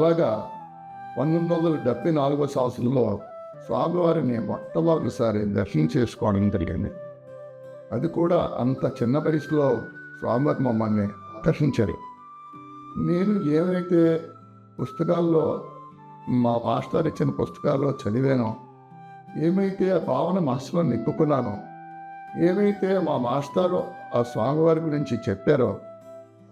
అలాగా పంతొమ్మిది వందల డెబ్బై నాలుగో సంవత్సరంలో స్వామివారిని మొట్టమొదటిసారి దర్శనం చేసుకోవడం జరిగింది. అది కూడా అంత చిన్న వయసులో స్వామివారి మమ్మల్ని ఆకర్షించారు. నేను ఏవైతే పుస్తకాల్లో మా మాస్టర్ ఇచ్చిన పుస్తకాల్లో చదివానో ఏమైతే ఆ భావన మనసులో నిప్పుకున్నానో ఏమైతే మా మాస్టారు ఆ స్వామివారి గురించి చెప్పారో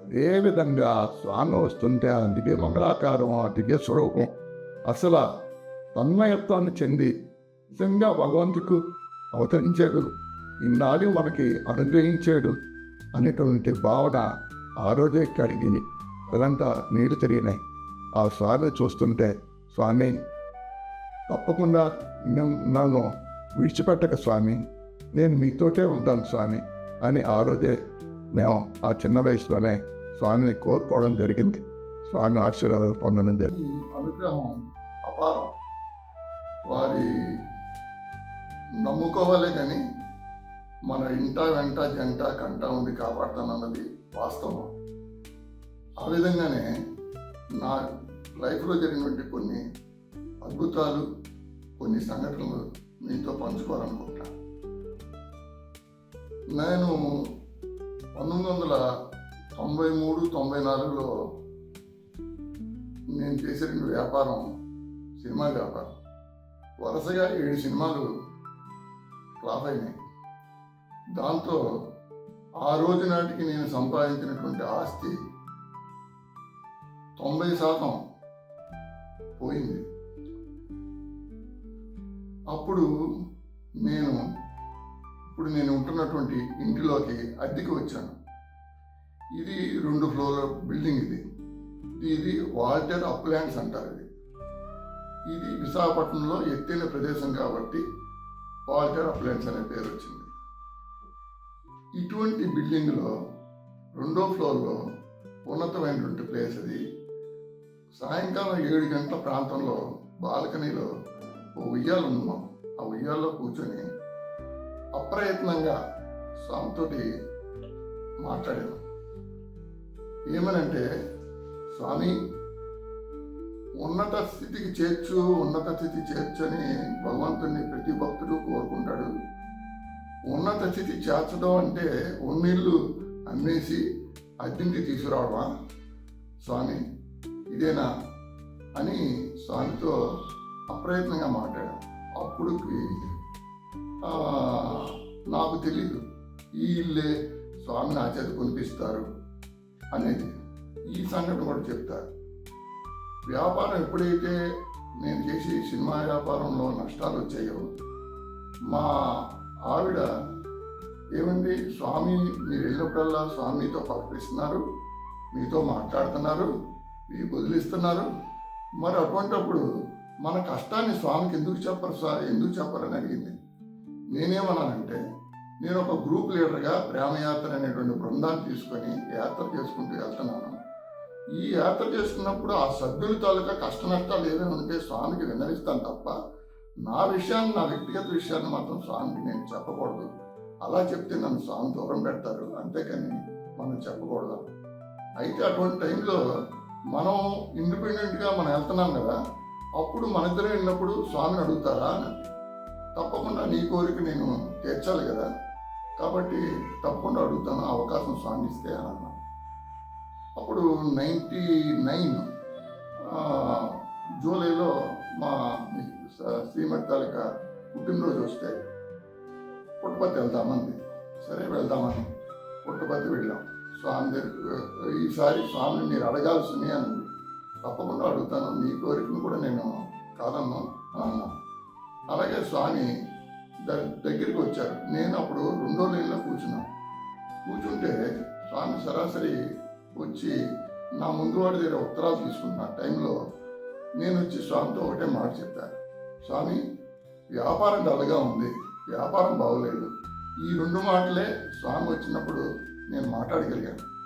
అదే విధంగా స్వామి వస్తుంటే ఆ మంగళాకారం ఆ స్వరూపం. అసలు తన్మయత్వాన్ని చెంది నిజంగా భగవంతుకు అవతరించాడు. ఈనాడు మనకి అనుగ్రహించాడు అనేటువంటి భావన ఆ రోజే కడిగింది. అదంతా నీరు తిరిగినాయి ఆ స్వామి చూస్తుంటే స్వామి తప్పకుండా నేను- నన్ను విడిచిపెట్టక స్వామి నేను మీతోటే ఉంటాను స్వామి అని ఆ రోజే మేము ఆ చిన్న వయసులోనే స్వామిని కోరుకోవడం జరిగింది. స్వామి ఆశీర్వాదాలు పొందడం జరిగింది. అనుగ్రహం అపారం వారి నమ్ముకోవాలే కానీ మన ఇంట వెంట జంట కంట ఉండి కాపాడుతానన్నది వాస్తవం. ఆ విధంగానే నా లైఫ్లో జరిగినటువంటి కొన్ని అద్భుతాలు కొన్ని సంఘటనలు మీతో పంచుకోవాలనుకుంటున్నాను. నేను పంతొమ్మిది వందల తొంభై మూడు తొంభై నాలుగులో నేను చేసిన వ్యాపారం సినిమా వ్యాపారం. వరుసగా ఏడు సినిమాలు ఫ్లాప్ అయినాయి. దాంతో ఆ రోజు నాటికి నేను సంపాదించినటువంటి ఆస్తి తొంభై శాతం పోయింది. అప్పుడు నేను ఇప్పుడు నేను ఉంటున్నటువంటి ఇంటిలోకి అద్దెకి వచ్చాను. ఇది రెండు ఫ్లోర్ బిల్డింగ్ ఇది. ఇది వాల్టర్ అప్లాండ్స్ అంటారు ఇది. ఇది విశాఖపట్నంలో ఎత్తైన ప్రదేశం కాబట్టి వాల్టర్ అప్లాండ్స్ అనే పేరు వచ్చింది. ఇటువంటి బిల్డింగ్లో రెండో ఫ్లోర్లో ఉన్నతమైనటువంటి ప్లేస్ అది. సాయంకాలం ఏడు గంటల ప్రాంతంలో బాల్కనీలో ఓ ఉయ్యాలు ఉన్నాం ఆ ఉయ్యాల్లో కూర్చొని అప్రయత్నంగా స్వామితోటి మాట్లాడాను ఏమనంటే స్వామి ఉన్నత స్థితికి చేర్చు ఉన్నత స్థితి చేర్చు అని భగవంతుని ప్రతి భక్తుడు కోరుకుంటాడు. ఉన్నత స్థితి చేర్చడం అంటే ఉన్నీళ్ళు అమ్మేసి అద్దెంటి తీసుకురావడమా? స్వామి ఇదేనా? అని స్వామితో అప్రయత్నంగా మాట్లాడాను అప్పుడు నాకు తెలీదు. ఈ ఇల్లే స్వామి నా కొనిపిస్తారు. అనేది ఈ సంఘటన కూడా చెప్తారు. వ్యాపారం ఎప్పుడైతే నేను చేసి సినిమా వ్యాపారంలో నష్టాలు వచ్చాయో మా ఆవిడ ఏమండి స్వామి మీరు వెళ్ళినప్పుడల్లా స్వామితో మీతో పలకరిస్తున్నారు మీతో మాట్లాడుతున్నారు మీకు వదిలిస్తున్నారు. మరి అటువంటప్పుడు మన కష్టాన్ని స్వామికి ఎందుకు చెప్పరు సార్ ఎందుకు చెప్పరని అడిగింది. నేనేమన్నానంటే నేను ఒక గ్రూప్ లీడర్గా ప్రేమయాత్ర అనేటువంటి బృందాన్ని తీసుకొని యాత్ర చేసుకుంటూ వెళ్తున్నాను. ఈ యాత్ర చేసుకున్నప్పుడు ఆ సభ్యుల తాలూకా కష్ట నష్టాలు ఏదైనా ఉంటే స్వామికి విన్నవిస్తాను తప్ప నా విషయాన్ని నా వ్యక్తిగత విషయాన్ని మాత్రం స్వామికి నేను చెప్పకూడదు. అలా చెప్తే నన్ను స్వామి దూరం పెడతారు. అంతేకాని మనం చెప్పకూడదు. అయితే అటువంటి టైంలో మనం ఇండిపెండెంట్గా మనం వెళ్తున్నాం కదా అప్పుడు మన ఇద్దరం వెళ్ళినప్పుడు స్వామిని అడుగుతారా అని తప్పకుండా నీ కోరిక నేను తీర్చాలి కదా. కాబట్టి తప్పకుండా అడుగుతాను ఆ అవకాశం స్వామి ఇస్తే అని అన్నాను అప్పుడు నైంటీ నైన్ జూలైలో మా శ్రీమతి తాలూకా పుట్టినరోజు వస్తే పుట్టపతి వెళ్దామంది. సరే వెళ్దామని పుట్టపతి వెళ్ళాం. స్వామి దగ్గర ఈసారి స్వామిని మీరు అడగాల్సింది అని తప్పకుండా అడుగుతాను. నీ కోరికను కూడా నేను కాదన్నా అన్నాను అలాగే స్వామి దగ్గరికి వచ్చారు. నేను అప్పుడు రెండో లైన్లో కూర్చున్నాను. కూర్చుంటే స్వామి సరాసరి వచ్చి నా ముందు వాడి దగ్గర ఉత్తరాలు తీసుకున్న టైంలో నేను వచ్చి స్వామితో ఒకటే మాట చెప్పాను స్వామి వ్యాపారం డల్గా ఉంది. వ్యాపారం బాగోలేదు. ఈ రెండు మాటలే స్వామి వచ్చినప్పుడు నేను మాట్లాడగలిగాను.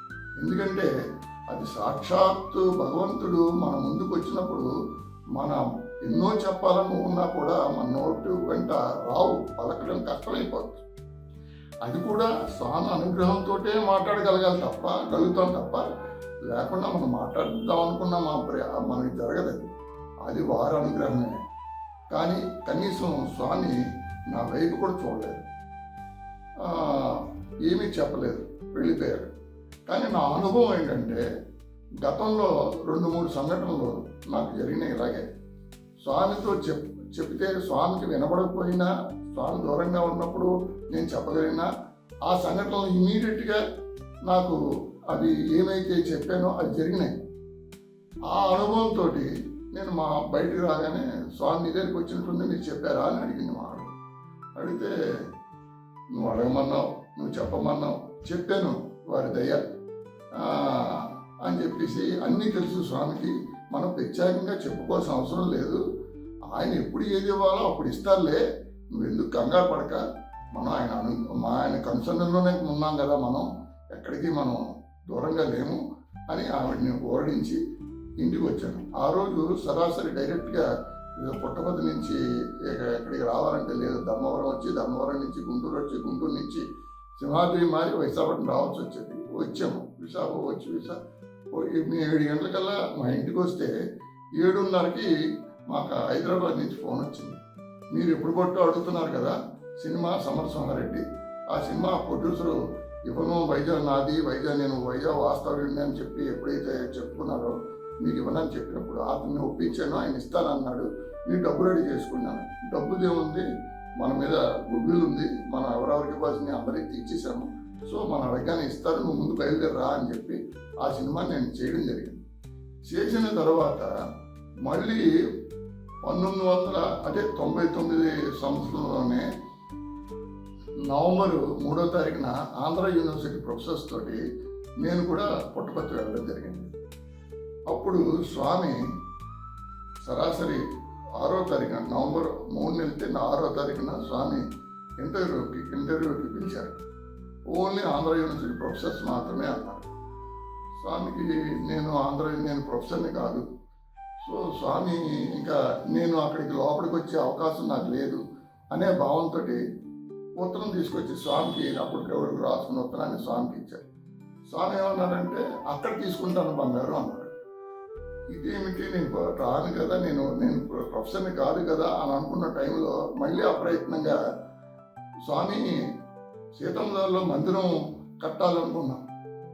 ఎందుకంటే అది సాక్షాత్తు భగవంతుడు మన ముందుకు వచ్చినప్పుడు మన ఎన్నో చెప్పాలని ఉన్నా కూడా మన నోటు వెంట రావు పలకడం కష్టమైపోతుంది. అది కూడా స్వామి అనుగ్రహంతో మాట్లాడగలగాలి తప్ప గలుగుతాం తప్ప లేకుండా మనం మాట్లాడదాం అనుకున్న మా ప్ర- మనకి జరగదు. అది. వారి అనుగ్రహమే. కానీ కనీసం స్వామి నా వైపు కూడా చూడలేదు. ఏమీ చెప్పలేదు వెళ్ళిపోయారు కానీ నా అనుభవం ఏంటంటే గతంలో రెండు మూడు సంఘటనలు నాకు జరిగినాయి ఇలాగే. స్వామితో చెప్ చెప్తే స్వామికి వినపడకపోయినా స్వామి దూరంగా ఉన్నప్పుడు నేను చెప్పగలిగినా ఆ సంఘటనలు ఇమీడియట్గా నాకు అది ఏమైతే చెప్పానో అది జరిగినాయి. ఆ అనుభవంతో నేను మా బయటికి రాగానే స్వామి దగ్గరికి వచ్చినట్టుంది మీరు చెప్పారా? అని అడిగింది మా ఆవిడ అడిగితే నువ్వు అడగమన్నావు నువ్వు చెప్పమన్నావు చెప్పాను వారి దయ. అని చెప్పేసి అన్నీ తెలుసు స్వామికి. మనం ప్రత్యేకంగా చెప్పుకోవాల్సిన అవసరం లేదు. ఆయన ఎప్పుడు ఏది ఇవ్వాలో అప్పుడు ఇస్తారులే. నువ్వు ఎందుకు కంగారు పడక. మనం ఆయన అను మా ఆయన కన్సర్న్లోనే ఉన్నాం కదా మనం. ఎక్కడికి మనం దూరంగా లేము అని ఆవిడని ఓరడించి ఇంటికి వచ్చాను. ఆ రోజు సరాసరి డైరెక్ట్గా పుట్టపతి నుంచి ఇక ఎక్కడికి రావాలంటే లేదు. ధర్మవరం వచ్చి ధర్మవరం నుంచి గుంటూరు వచ్చి గుంటూరు నుంచి సింహాద్రి మారి విశాఖపట్నం రావాల్సి వచ్చేది. వచ్చాము. విశాఖ వచ్చి విశాఖ మేము ఏడు గంటలకల్లా మా ఇంటికి వస్తే ఏడున్నరకి మాకు హైదరాబాద్ నుంచి ఫోన్ వచ్చింది. మీరు ఎప్పుడు కొట్టు అడుగుతున్నారు కదా సినిమా సమరసింహారెడ్డి ఆ సినిమా ప్రొడ్యూసరు ఇవ్వను వైజాగ్ నాది వైజాగ్ నేను వైజాగ్ వాస్తవ్యుడిని అని చెప్పి ఎప్పుడైతే చెప్పుకున్నారో మీకు ఇవ్వనని చెప్పినప్పుడు అతన్ని ఒప్పించాను ఆయన ఇస్తానన్నాడు. నేను డబ్బు రెడీ చేసుకున్నాను. డబ్బుది ఏముంది? మన మీద గుడ్విల్ ఉంది. మనం ఎవరెవరికి ఇవ్వాల్సింది అందరికి ఇచ్చేసాము సో మన అడగగానే ఇస్తారు నువ్వు ముందు బయలుదేరా అని చెప్పి ఆ సినిమా నేను చేయడం జరిగింది. చేసిన తర్వాత మళ్ళీ పంతొమ్మిది వందల అదే తొంభై తొమ్మిది సంవత్సరంలోనే నవంబర్ మూడో తారీఖున ఆంధ్ర యూనివర్సిటీ ప్రొఫెసర్స్ తోటి నేను కూడా పుట్టపర్తి వెళ్ళడం జరిగింది. అప్పుడు స్వామి సరాసరి ఆరో తారీఖున నవంబర్ మూడు నెలతే నా ఆరో తారీఖున స్వామి ఇంటర్వ్యూకి ఇంటర్వ్యూకి పిలిచారు. ఓన్లీ ఆంధ్ర యూనివర్సిటీ ప్రొఫెసర్స్ మాత్రమే అన్నారు. స్వామికి నేను ఆంధ్ర నేను ప్రొఫెసర్ని కాదు. సో స్వామి ఇంకా నేను అక్కడికి లోపలికి వచ్చే అవకాశం నాకు లేదు అనే భావంతో ఉత్తరం తీసుకొచ్చి స్వామికి అప్పుడు ఎవరికి రాసుకున్న ఉత్తరాన్ని స్వామికి ఇచ్చారు. స్వామి ఏమన్నారంటే అక్కడ తీసుకుంటాను బంగారు అన్నారు. ఇదేమిటి? నేను రాను కదా నేను నేను ప్రొఫెసర్ని కాదు కదా అని అనుకున్న టైంలో మళ్ళీ అప్రయత్నంగా స్వామి సీతంలో మందిరం కట్టాలనుకున్నాం.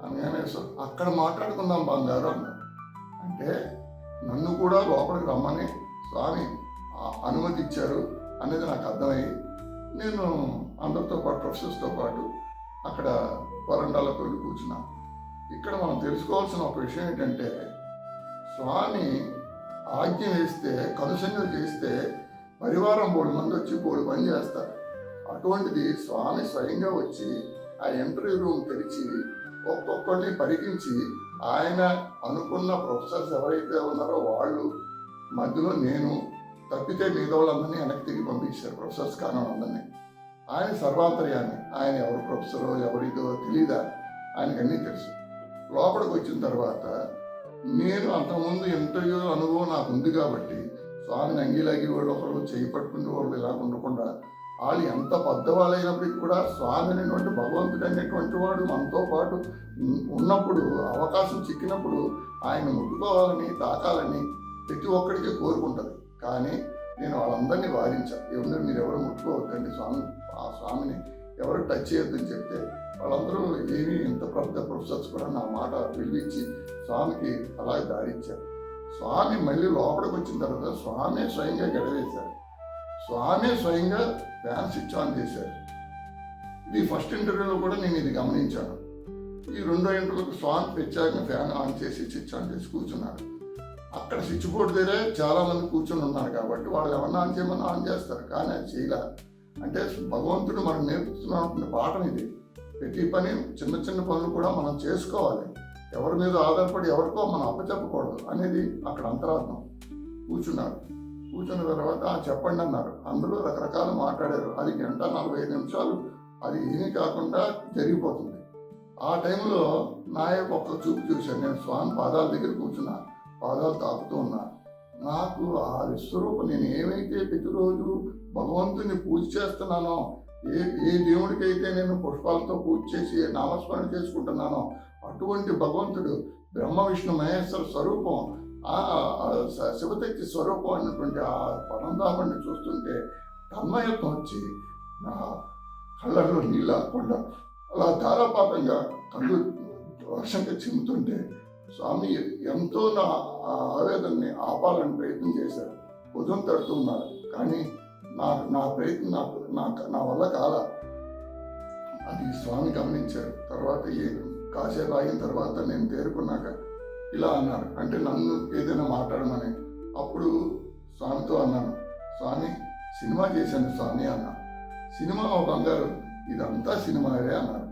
అనగానే అక్కడ మాట్లాడుకుందాం బంగారు అన్నారు అంటే నన్ను కూడా లోపలికి రమ్మని స్వామి అనుమతి ఇచ్చారు అనేది నాకు అర్థమయ్యి నేను అందరితో పాటు ప్రొఫెసర్స్తో పాటు అక్కడ వరండాలకు వెళ్ళి కూర్చున్నాను ఇక్కడ మనం తెలుసుకోవాల్సిన ఒక విషయం ఏంటంటే స్వామి ఆజ్ఞ వేస్తే కనుసంగలు చేస్తే పరివారం మూడు మంది వచ్చి మూడు పని చేస్తారు. అటువంటిది స్వామి స్వయంగా వచ్చి ఆ ఇంటర్వ్యూ రూమ్ తెరిచి ఒక్కొక్కరిని పరికించి ఆయన అనుకున్న ప్రొఫెసర్స్ ఎవరైతే ఉన్నారో వాళ్ళు మధ్యలో నేను తప్పితే మిగతా వాళ్ళందరినీ వెనక్కి తిరిగి పంపించారు ప్రొఫెసర్స్ కాని వాళ్ళందరినీ. ఆయన సర్వాంతర్యాన్ని ఆయన ఎవరు ప్రొఫెసరో ఎవరిదో తెలీదా? ఆయనకు అన్నీ తెలుసు. లోపలికి వచ్చిన తర్వాత నేను అంతకుముందు ఇంటర్వ్యూ అనుభవం నాకు ఉంది కాబట్టి స్వామిని అంగీలాగి వాళ్ళు ఒకరు చేయి పట్టుకునే వాళ్ళు ఇలా ఉండకుండా వాళ్ళు ఎంత పెద్దవాళ్ళైనప్పటికీ కూడా స్వామి అనేటువంటి భగవంతుడు అనేటువంటి వాడు మనతో పాటు ఉన్నప్పుడు అవకాశం చిక్కినప్పుడు ఆయన ముట్టుకోవాలని తాకాలని ప్రతి ఒక్కడికి కోరుకుంటుంది. కానీ నేను వాళ్ళందరినీ వారించాను ఎవరు మీరు ఎవరు ముట్టుకోవద్దండి స్వామి ఆ స్వామిని ఎవరు టచ్ చేయొద్దని చెప్తే వాళ్ళందరూ ఏమి ఇంత పెద్ద ప్రొఫెసర్స్ కూడా నా మాట విలువించి స్వామికి అలాగే దారిచ్చారు. స్వామి మళ్ళీ లోపలికి వచ్చిన తర్వాత స్వామి స్వయంగా గడవేశారు. స్వామి స్వయంగా ఫ్యాన్ స్విచ్ ఆన్ చేశారు. ఇది ఫస్ట్ ఇంటర్వ్యూలో కూడా నేను ఇది గమనించాను. ఈ రెండో ఇంటర్వ్యూకి స్వామి ప్రత్యేకంగా ఫ్యాన్ ఆన్ చేసి స్విచ్ ఆన్ చేసి కూర్చున్నారు. అక్కడ స్విచ్ బోర్డు దగ్గరే చాలా మంది కూర్చొని ఉన్నారు కాబట్టి వాళ్ళు ఏమన్నా ఆన్ చేయమన్నా ఆన్ చేస్తారు కానీ అది చేయలే. అంటే భగవంతుడు మనం నేర్పుతున్నటువంటి పాఠం ఇది. ప్రతి పని చిన్న చిన్న పనులు కూడా మనం చేసుకోవాలి. ఎవరి మీద ఆధారపడి ఎవరికో మనం అప్పచెప్పకూడదు అనేది అక్కడ అంతరార్థం. కూర్చున్నారు. కూర్చున్న తర్వాత చెప్పండి అన్నారు. అందులో రకరకాలు మాట్లాడారు. అది గంట నలభై ఐదు నిమిషాలు. అది ఏమీ కాకుండా జరిగిపోతుంది. ఆ టైంలో నా యొక్క ఒక్క చూపు చూశాను నేను స్వామి పాదాల దగ్గర కూర్చున్నా. పాదాలు తాకుతూ ఉన్నా. నాకు ఆ విశ్వరూపం నేను ఏమైతే ప్రతిరోజు భగవంతుని పూజ చేస్తున్నానో ఏ ఏ దేవుడికైతే నేను పుష్పాలతో పూజ చేసి నామస్మరణ చేసుకుంటున్నానో అటువంటి భగవంతుడు బ్రహ్మ విష్ణు మహేశ్వర స్వరూపం ఆ శివశక్తి స్వరూపం అయినటువంటి ఆ పరంధాముడిని చూస్తుంటే తన్మయత్వం వచ్చి నా కళ్ళల్లో నీళ్ళు ఆకుండా అలా ధారాపాతంగా కళ్ళు వర్షంగా చిమ్ముతుంటే స్వామి ఎంతో నా ఆ ఆవేదనని ఆపాలని ప్రయత్నం చేశారు. భుజం తడుతున్నారు కానీ నా నా ప్రయత్నం నాకు నా నా వల్ల కాల. అది స్వామి గమనించారు. తర్వాత ఏ కాసేపు ఆగిన తర్వాత నేను తేరుకున్నాక ఇలా అన్నారు. అంటే నన్ను ఏదైనా మాట్లాడమని. అప్పుడు స్వామితో అన్నాను. స్వామి సినిమా చేశాను స్వామి అన్నా. సినిమా ఒక బంగారు ఇదంతా సినిమాయే అన్నారు.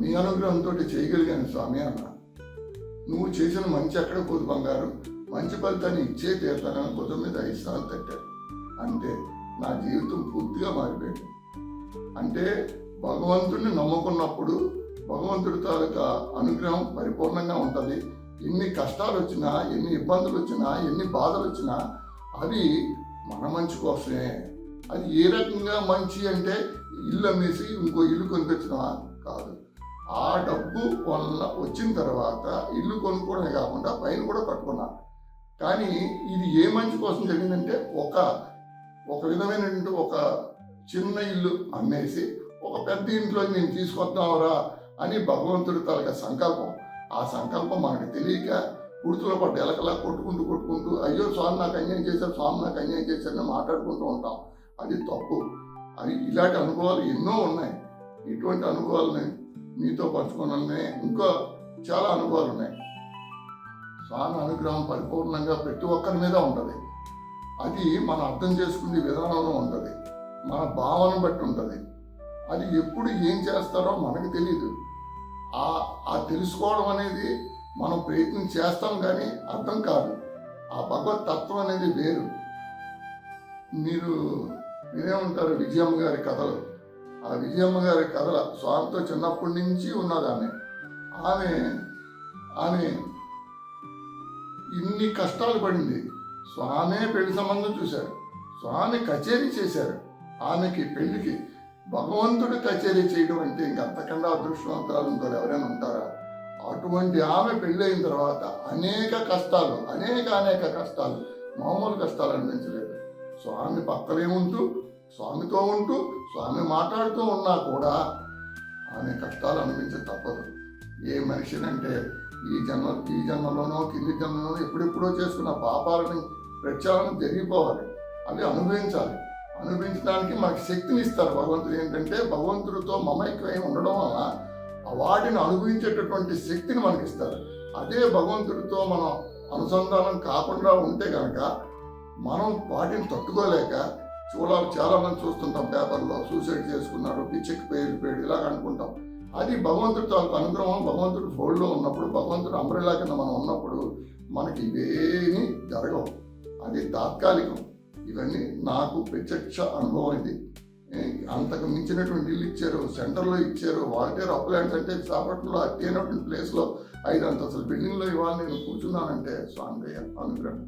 మీ అనుగ్రహంతో చేయగలిగాను స్వామి అన్నా. నువ్వు చేసిన మంచి ఎక్కడ పోదు బంగారు. మంచి ఫలితాన్ని ఇచ్చే తీర్థాలను భుజం మీద ఐదు తట్టారు. అంటే నా జీవితం పూర్తిగా మారిపోయింది. అంటే భగవంతుడిని నమ్ముకున్నప్పుడు భగవంతుడి తాలూకా అనుగ్రహం పరిపూర్ణంగా ఉంటుంది. ఎన్ని కష్టాలు వచ్చినా ఎన్ని ఇబ్బందులు వచ్చినా ఎన్ని బాధలు వచ్చినా అవి మన మంచి కోసమే. అది ఏ రకంగా మంచి అంటే ఇల్లు అమ్మేసి ఇంకో ఇల్లు కొనిపించడమా కాదు. ఆ డబ్బు వల్ల వచ్చిన తర్వాత ఇల్లు కొనుక్కోవడమే కాకుండా పైన కూడా కట్టుకున్నా. కానీ ఇది ఏ మంచి కోసం జరిగిందంటే ఒక ఒక విధమైనటువంటి ఒక చిన్న ఇల్లు అమ్మేసి ఒక పెద్ద ఇంట్లో నేను తీసుకొద్దాంరా అని భగవంతుడి తలక సంకల్పం. ఆ సంకల్పం మనకు తెలియక ఉడుతులో పడ్డ ఎలకలా కొట్టుకుంటూ కొట్టుకుంటూ అయ్యో స్వామి నాకు అన్యాయం చేశారు స్వామి నాకు అన్యాయం చేశారని మాట్లాడుకుంటూ ఉంటాం. అది తప్పు. అది ఇలాంటి అనుభవాలు ఎన్నో ఉన్నాయి. ఇటువంటి అనుభవాలని మీతో పంచుకోవాలనే ఇంకా చాలా అనుభవాలు ఉన్నాయి. స్వామి అనుగ్రహం పరిపూర్ణంగా ప్రతి ఒక్కరి మీద ఉంటుంది. అది మనం అర్థం చేసుకునే విధానంలో ఉంటుంది. మన భావన బట్టి ఉంటుంది. అది ఎప్పుడు ఏం చేస్తారో మనకు తెలియదు ఆ ఆ తెలుసుకోవడం అనేది మనం ప్రయత్నం చేస్తాం కానీ అర్థం కాదు. ఆ భగవత్ తత్వం అనేది వేరు. మీరు వినే ఉంటారు విజయమ్మ గారి కథలు? ఆ విజయమ్మ గారి కథల స్వామితో చిన్నప్పటి నుంచి ఉన్నది ఆమె ఆమె ఆమె ఇన్ని కష్టాలు పడింది. స్వామే పెళ్ళి సంబంధం చూశారు. స్వామి కచేరీ చేశారు. ఆమెకి పెళ్ళికి భగవంతుడు కచేరీ చేయడం అంటే ఇంక అంతకన్నా అదృష్టవంతరాలు ఉంటారు ఎవరైనా ఉంటారా? అటువంటి ఆమె పెళ్ళైన తర్వాత అనేక కష్టాలు అనేక అనేక కష్టాలు మామూలు కష్టాలు అనిపించలేదు. స్వామి పక్కనే ఉంటూ స్వామితో ఉంటూ స్వామి మాట్లాడుతూ ఉన్నా కూడా ఆమె కష్టాలు అనిపించ తప్పదు. ఏ మనిషినంటే ఈ జన్మ ఈ జన్మలోనో కింది జన్మలోనో ఎప్పుడెప్పుడో చేసుకున్న పాపాలని ప్రత్యాలను జరిగిపోవాలి. అవి అనుభవించాలి. అనుభవించడానికి మనకు శక్తిని ఇస్తారు. భగవంతుడు ఏంటంటే భగవంతుడితో మమైక్యమై ఉండడం వల్ల ఆ వాటిని అనుభవించేటటువంటి శక్తిని మనకి ఇస్తారు. అదే భగవంతుడితో మనం అనుసంధానం కాకుండా ఉంటే కనుక మనం వాటిని తట్టుకోలేక చూడాలి చాలా మంది చూస్తుంటాం పేపర్లో సూసైడ్ చేసుకున్నారు పిచ్చెక్కి పేరు పేరు ఇలాగ అనుకుంటాం. అది భగవంతుడి తాలూకు అనుగ్రహం భగవంతుడు ఫోల్డ్లో ఉన్నప్పుడు భగవంతుడు అంబ్రెలా కింద మనం ఉన్నప్పుడు మనకి ఇవేమీ జరగవు. అది తాత్కాలికం. ఇవన్నీ నాకు ప్రత్యక్ష అనుభవం ఇది. అంతకు మించినటువంటి ఇల్లు ఇచ్చారు సెంటర్లో ఇచ్చారు వాలంటీర్ అప్లయన్స్ అంటే విశాఖపట్నంలో అతి అయినటువంటి ప్లేస్లో ఐదు అంతస్తుల బిల్డింగ్లో ఇవాళ నేను కూర్చున్నానంటే స్వామి అనుగ్రహం.